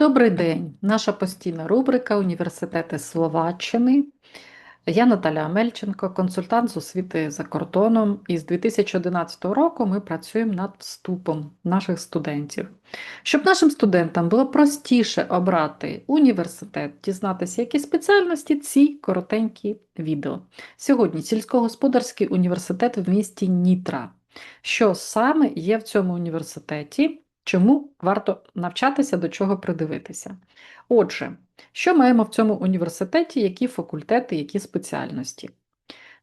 Добрий день! Наша постійна рубрика Університети Словаччини. Я Наталя Амельченко, консультант з освіти за кордоном, і з 2011 року ми працюємо над вступом наших студентів. Щоб нашим студентам було простіше обрати університет, дізнатися, які спеціальності, ці коротенькі відео. Сьогодні сільськогосподарський університет в місті Нітра. Що саме є в цьому університеті? Чому варто навчатися, до чого придивитися? Отже, що маємо в цьому університеті, які факультети, які спеціальності?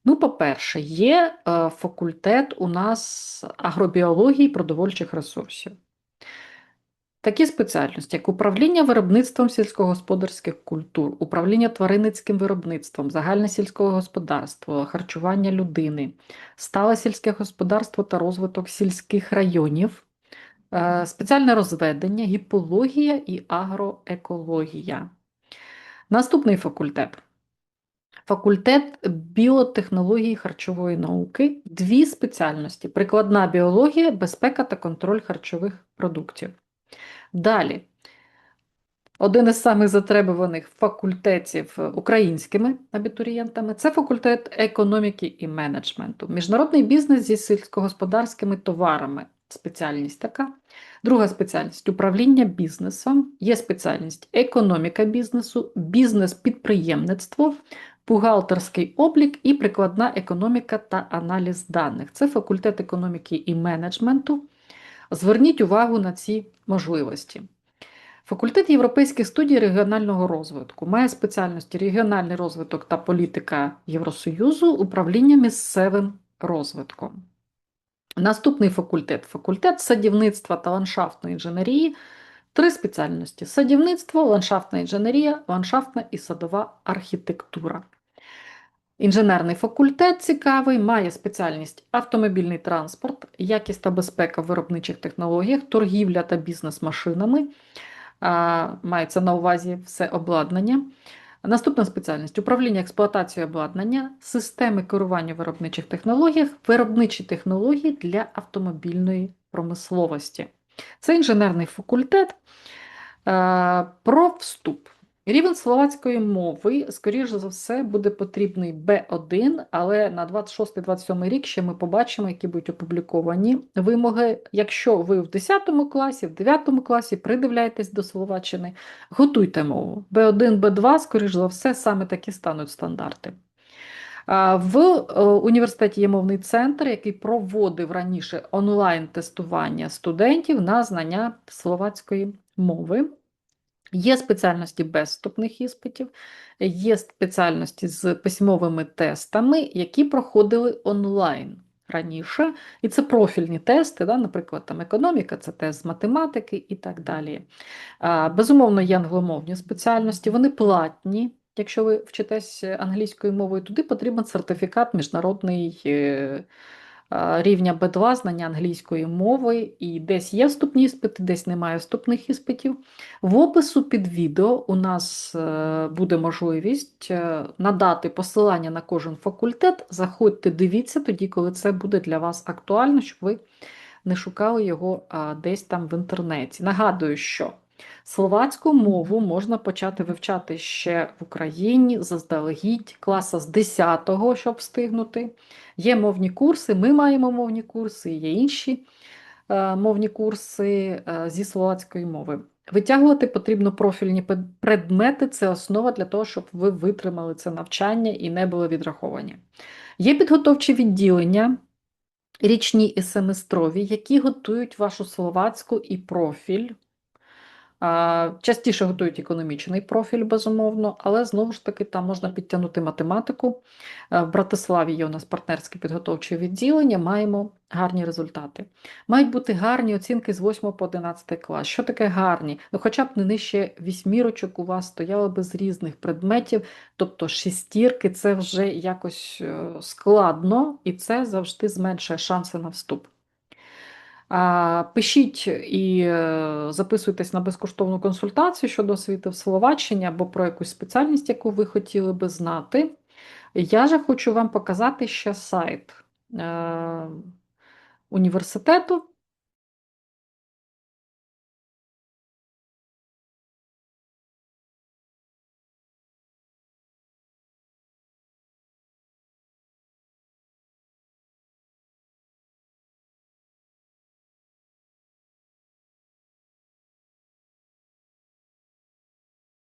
Ну, по-перше, є е, факультет у нас агробіології продовольчих ресурсів. Такі спеціальності, як управління виробництвом сільськогосподарських культур, управління тваринницьким виробництвом, загальне сільського господарство, харчування людини, стале сільське господарство та розвиток сільських районів, спеціальне розведення, гіпологія і агроекологія. Наступний факультет. Факультет біотехнології харчової науки, дві спеціальності: прикладна біологія, безпека та контроль харчових продуктів. Далі, один із самих затребуваних факультетів українськими абітурієнтами це факультет економіки і менеджменту, міжнародний бізнес зі сільськогосподарськими товарами, спеціальність така. Друга спеціальність управління бізнесом, є спеціальність економіка бізнесу, бізнес-підприємництво, бухгалтерський облік і прикладна економіка та аналіз даних. Це факультет економіки і менеджменту. Зверніть увагу на ці можливості. Факультет європейських студій регіонального розвитку має спеціальності регіональний розвиток та політика Євросоюзу, управління місцевим розвитком. Наступний факультет факультет садівництва та ландшафтної інженерії. Три спеціальності: садівництво, ландшафтна інженерія, ландшафтна і садова архітектура. Інженерний факультет цікавий, має спеціальність автомобільний транспорт, якість та безпека в виробничих технологіях, торгівля та бізнес машинами. Мається на увазі все обладнання. Наступна спеціальність управління експлуатацією обладнання, системи керування виробничих технологіях, виробничі технології для автомобільної промисловості. Це інженерний факультет. Е, про вступ. Рівень словацької мови, скоріш за все, буде потрібний Б1, але на 26-27 рік ще ми побачимо, які будуть опубліковані вимоги. Якщо ви в 10 класі, в 9 класі придивляєтесь до Словаччини, готуйте мову. Б1, Б2, скоріш за все, саме такі стануть стандарти. В е, університеті є мовний центр, який проводив раніше онлайн-тестування студентів на знання словацької мови. Є спеціальності без вступних іспитів, є спеціальності з письмовими тестами, які проходили онлайн раніше. І це профільні тести, да, наприклад, там економіка, це тест з математики і так далі. Безумовно, є англомовні спеціальності, вони платні. Якщо ви вчитесь англійською мовою, туди потрібен сертифікат міжнародний. Е, рівня Б2 знання англійської мови, і десь є вступні іспити, десь немає вступних іспитів. В опису під відео у нас е, буде можливість е, надати посилання на кожен факультет. Заходьте, дивіться тоді, коли це буде для вас актуально, щоб ви не шукали його десь там в інтернеті. Нагадую, що. Словацьку мову можна почати вивчати ще в Україні заздалегідь, класа з 10-го, щоб встигнути. Є мовні курси, ми маємо мовні курси, є інші е, мовні курси е, зі словацької мови. Витягувати потрібно профільні предмети це основа для того, щоб ви витримали це навчання і не були відраховані. Є підготовчі відділення. Річні і семестрові, які готують вашу словацьку і профіль Частіше готують економічний профіль, безумовно, але знову ж таки там можна підтягнути математику. Е, в Братиславі є у нас партнерське підготовче відділення, маємо гарні результати. Мають бути гарні оцінки з 8 по 11 клас. Що таке гарні? Ну, Хоча б не нижче вісьмірочок у вас стояло би з різних предметів, тобто шестірки це вже якось е, складно і це завжди зменшує шанси на вступ. Пишіть і е, записуйтесь на безкоштовну консультацію щодо освіти в Словаччині або про якусь спеціальність, яку ви хотіли би знати. Я же хочу вам показати ще сайт е, університету.